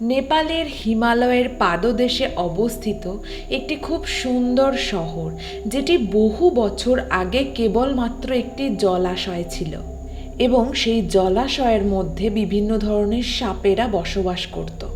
নেপালের হিমালয়ের পাদদেশে অবস্থিত একটি খুব সুন্দর শহর, যেটি বহু বছর আগে কেবলমাত্র একটি জলাশয় ছিল এবং সেই জলাশয়ের মধ্যে বিভিন্ন ধরনের সাপেরা বসবাস করত।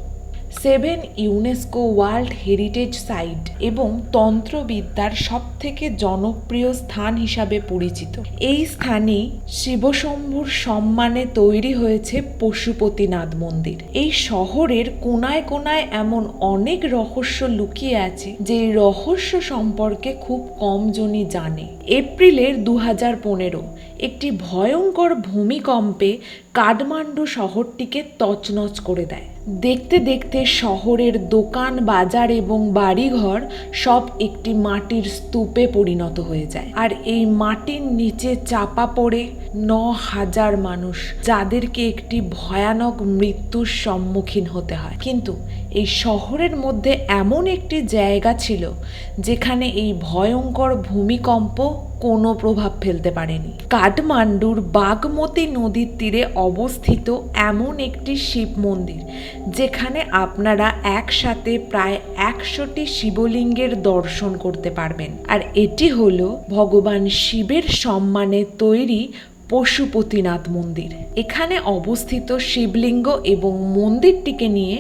Seven UNESCO world heritage site এবং তন্ত্রবিদ্যার সবথেকে জনপ্রিয় স্থান হিসাবে পরিচিত। এই স্থানে শিবশম্ভুর সম্মানে তৈরি হয়েছে পশুপতিনাথ মন্দির। এই শহরের কোনায় কোনায় এমন অনেক রহস্য লুকিয়ে আছে যে রহস্য সম্পর্কে খুব কম জনই জানে। এপ্রিলের দু একটি ভয়ঙ্কর ভূমিকম্পে কাঠমান্ডু শহরটিকে তছনছ করে দেয়। দেখতে দেখতে শহরের দোকান, বাজার এবং বাড়িঘর সব একটি মাটির স্তূপে পরিণত হয়ে যায়। আর এই মাটির নিচে চাপা পড়ে ন হাজার মানুষ, যাদেরকে একটি ভয়ানক মৃত্যুর সম্মুখীন হতে হয়। কিন্তু এই শহরের মধ্যে এমন একটি জায়গা ছিল, যেখানে এই ভয়ঙ্কর ভূমিকম্প কোনো প্রভাব ফেলতে পারেনি। কাঠমান্ডুর বাগমতী নদীর তীরে অবস্থিত এমন একটি শিব মন্দির, যেখানে আপনারা একসাথে প্রায় একশোটি শিবলিঙ্গের দর্শন করতে পারবেন। আর এটি হলো ভগবান শিবের সম্মানে তৈরি পশুপতিনাথ মন্দির। এখানে অবস্থিত শিবলিঙ্গ এবং মন্দিরটিকে নিয়ে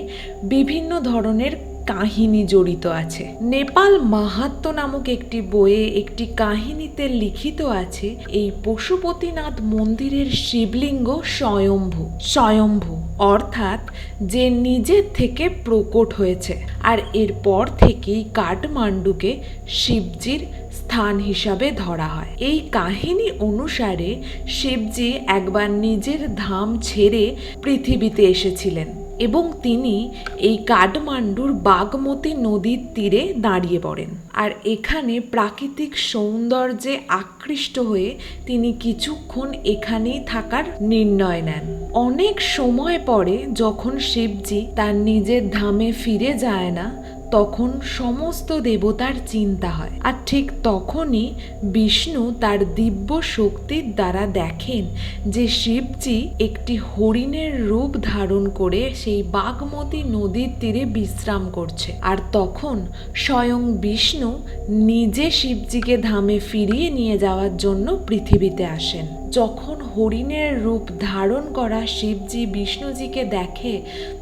বিভিন্ন ধরনের কাহিনী জড়িত আছে। নেপাল মাহাত্ম নামক একটি বইয়ে একটি কাহিনীতে লিখিত আছে, এই পশুপতিনাথ মন্দিরের শিবলিঙ্গ স্বয়ম্ভু। স্বয়ম্ভু, অর্থাৎ যে নিজের থেকে প্রকট হয়েছে, আর এরপর থেকেই কাঠমান্ডুকে শিবজির স্থান হিসাবে ধরা হয়। এই কাহিনী অনুসারে শিবজি একবার নিজের ধাম ছেড়ে পৃথিবীতে এসেছিলেন। এবং তিনি এই কাঠমান্ডুর বাগমতী নদীর তীরে দাঁড়িয়ে পড়েন। আর এখানে প্রাকৃতিক সৌন্দর্যে আকৃষ্ট হয়ে তিনি কিছুক্ষণ এখানেই থাকার নির্ণয় নেন। অনেক সময় পরে যখন শিবজি তার নিজের ধামে ফিরে যায় না তখন সমস্ত দেবতার চিন্তা হয়। আর ঠিক তখনই বিষ্ণু তার দিব্য শক্তির দ্বারা দেখেন যে শিবজি একটি হরিণের রূপ ধারণ করে সেই বাগমতী নদীর তীরে বিশ্রাম করছে। আর তখন স্বয়ং বিষ্ণু নিজে শিবজিকে ধামে ফিরিয়ে নিয়ে যাওয়ার জন্য পৃথিবীতে আসেন। যখন হরিণের রূপ ধারণ করা শিবজি বিষ্ণুজিকে দেখে,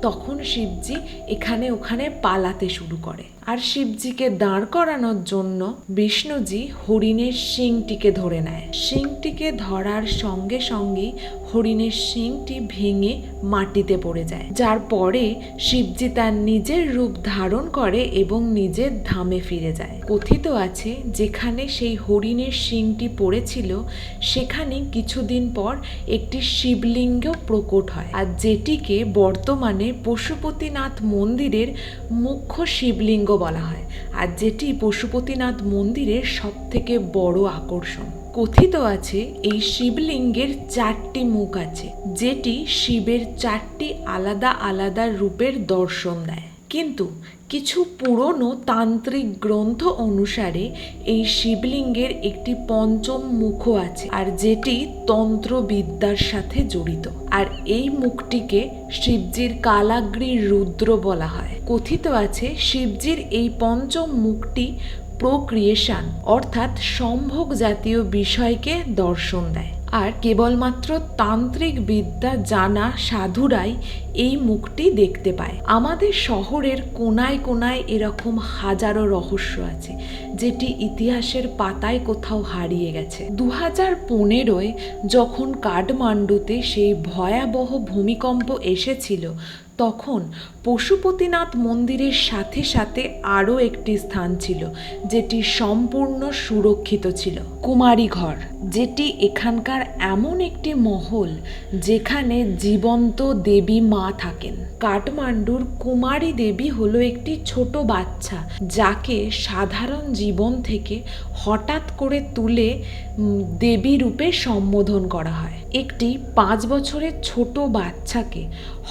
তখন শিবজি এখানে ওখানে পালাতে শুরু করে। আর শিবজিকে দাঁড় করানোর জন্য বিষ্ণুজি হরিণের শিংটিকে ধরে নেয়। শিংটিকে ধরার সঙ্গে সঙ্গেই হরিণের শিংটি ভেঙে মাটিতে পড়ে যায়। যার পরে শিবজি তার নিজের রূপ ধারণ করে এবং নিজের ধামে ফিরে যায়। কথিত আছে, যেখানে সেই হরিণের শিংটি পড়েছিল, সেখানে কিছুদিন পর একটি শিবলিঙ্গ প্রকট হয়। আর যেটিকে বর্তমানে পশুপতিনাথ মন্দিরের মুখ্য শিবলিঙ্গ বলা হয়, আর যেটি পশুপতিনাথ মন্দিরের সব থেকে বড় আকর্ষণ। কথিত আছে, এই শিবলিঙ্গের চারটি মুখ আছে, যেটি শিবের চারটি আলাদা আলাদা রূপের দর্শন দেয়। কিন্তু কিছু পুরনো তান্ত্রিক গ্রন্থ অনুসারে এই শিবলিঙ্গের একটি পঞ্চম মুখও আছে, আর যেটি তন্ত্রবিদ্যার সাথে জড়িত। আর এই মুখটিকে শিবজির কালাগ্রী রুদ্র বলা হয়। কথিত আছে, শিবজির এই পঞ্চম মুখটি প্রোক্রিয়েশন, অর্থাৎ সম্ভোগ জাতীয় বিষয়কে দর্শন দেয়। আর কেবলমাত্র তান্ত্রিক বিদ্যা জানা সাধুরাই এই মুখটি দেখতে পায়। আমাদের শহরের কোনায় কোনায় এরকম হাজারো রহস্য আছে, যেটি ইতিহাসের পাতায় কোথাও হারিয়ে গেছে। দু হাজার পনেরোয় যখন কাঠমান্ডুতে সেই ভয়াবহ ভূমিকম্প এসেছিল তখন পশুপতিনাথ মন্দিরের সাথে সাথে আরও একটি স্থান ছিল, যেটি সম্পূর্ণ সুরক্ষিত ছিল, কুমারী ঘর। যেটি এখানকার এমন একটি মহল যেখানে জীবন্ত দেবী মা থাকেন। কাঠমান্ডুর কুমারী দেবী হলো একটি ছোট বাচ্চা, যাকে সাধারণ জীবন থেকে হঠাৎ করে তুলে দেবী রূপে সম্বোধন করা হয়। একটি পাঁচ বছরের ছোট বাচ্চাকে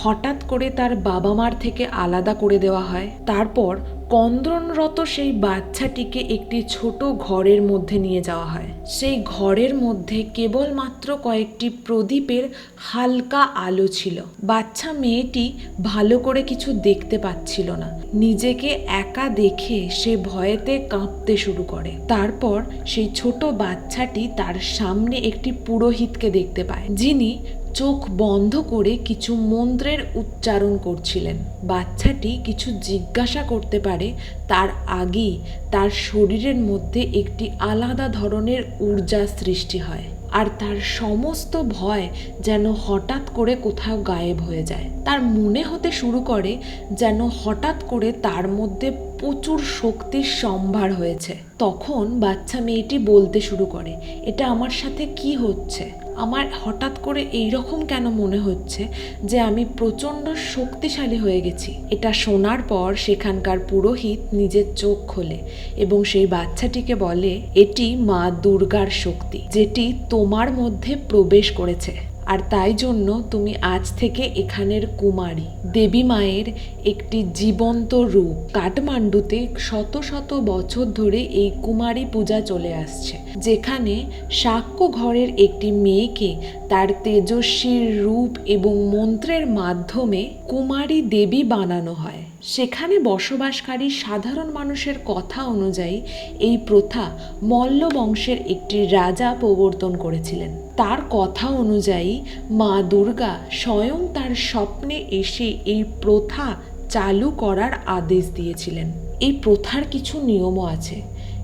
হঠাৎ করে তার বাবা মার থেকে আলাদা করে দেওয়া হয়। তারপর কন্দ্রনরত সেই বাচ্চাটিকে একটি ছোট ঘরের মধ্যে নিয়ে যাওয়া হয়। সেই ঘরের মধ্যে কেবলমাত্র কয়েকটি প্রদীপের হালকা আলো ছিল। বাচ্চা মেয়েটি ভালো করে কিছু দেখতে পাচ্ছিল না। নিজেকে একা দেখে সে ভয়েতে কাঁপতে শুরু করে। তারপর সেই ছোট বাচ্চাটি তার সামনে একটি পুরোহিতকে দেখতে পায়, যিনি চোখ বন্ধ করে কিছু মন্ত্রের উচ্চারণ করছিলেন। বাচ্চাটি কিছু জিজ্ঞাসা করতে পারে তার আগেই তার শরীরের মধ্যে একটি আলাদা ধরনের ঊর্জা সৃষ্টি হয় আর তার সমস্ত ভয় যেন হঠাৎ করে কোথাও গায়েব হয়ে যায়। তার মনে হতে শুরু করে যেন হঠাৎ করে তার মধ্যে প্রচুর শক্তির সম্ভার হয়েছে। তখন বাচ্চা মেয়েটি বলতে শুরু করে, এটা আমার সাথে কি হচ্ছে? আমার হঠাৎ করে এই রকম কেন মনে হচ্ছে যে আমি প্রচণ্ড শক্তিশালী হয়ে গেছি? এটা শোনার পর সেখানকার পুরোহিত নিজের চোখ খোলে এবং সেই বাচ্চাটিকে বলে, এটি মা দুর্গার শক্তি, যেটি তোমার মধ্যে প্রবেশ করেছে। আর তাই জন্য তুমি আজ থেকে এখানের কুমারী। দেবী মায়ের একটি জীবন্ত রূপ। কাঠমান্ডুতে শত শত বছর ধরে এই কুমারী পূজা চলে আসছে। যেখানে সাক্ষ্য ঘরের একটি মেয়েকে তার তেজস্বীর রূপ এবং মন্ত্রের মাধ্যমে কুমারী দেবী বানানো হয়। সেখানে বসবাসকারী সাধারণ মানুষের কথা অনুযায়ী এই প্রথা মল্ল বংশের একটি রাজা প্রবর্তন করেছিলেন। তার কথা অনুযায়ী মা দুর্গা স্বয়ং তার স্বপ্নে এসে এই প্রথা চালু করার আদেশ দিয়েছিলেন। এই প্রথার কিছু নিয়মও আছে।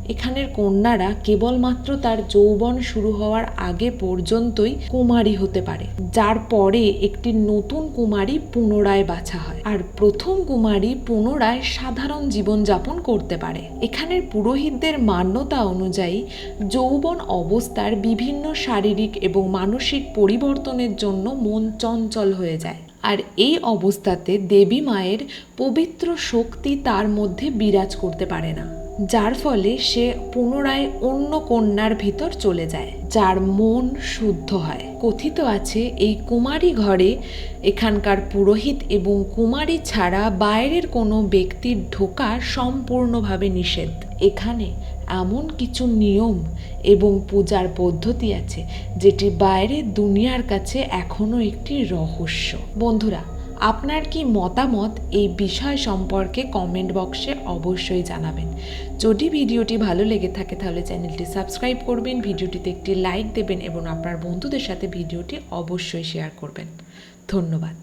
এখানের কন্যারা কেবলমাত্র তার যৌবন শুরু হওয়ার আগে পর্যন্তই কুমারী হতে পারে, যার পরে একটি নতুন কুমারী পুনরায় বাছা হয়। আর প্রথম কুমারী পুনরায় সাধারণ জীবনযাপন করতে পারে। এখানের পুরোহিতদের মান্যতা অনুযায়ী যৌবন অবস্থার বিভিন্ন শারীরিক এবং মানসিক পরিবর্তনের জন্য মন চঞ্চল হয়ে যায়। আর এই অবস্থাতে দেবী মায়ের পবিত্র শক্তি তার মধ্যে বিরাজ করতে পারে না। যার ফলে সে পুনরায় অন্য কন্যার ভিতর চলে যায়, যার মন শুদ্ধ হয়। কথিত আছে, এই কুমারী ঘরে এখানকার পুরোহিত এবং কুমারী ছাড়া বাইরের কোনো ব্যক্তির ঢোকা সম্পূর্ণভাবে নিষেধ। এখানে এমন কিছু নিয়ম এবং পূজার পদ্ধতি আছে, যেটি বাইরের দুনিয়ার কাছে এখনও একটি রহস্য। বন্ধুরা আপনার কি মতামত এই বিষয় সম্পর্কে কমেন্ট বক্সে অবশ্যই জানাবেন। যদি ভিডিওটি ভালো লেগে থাকে তাহলে চ্যানেলটি সাবস্ক্রাইব করবেন, ভিডিওটিতে একটি লাইক দেবেন এবং আপনার বন্ধুদের সাথে ভিডিওটি অবশ্যই শেয়ার করবেন। ধন্যবাদ।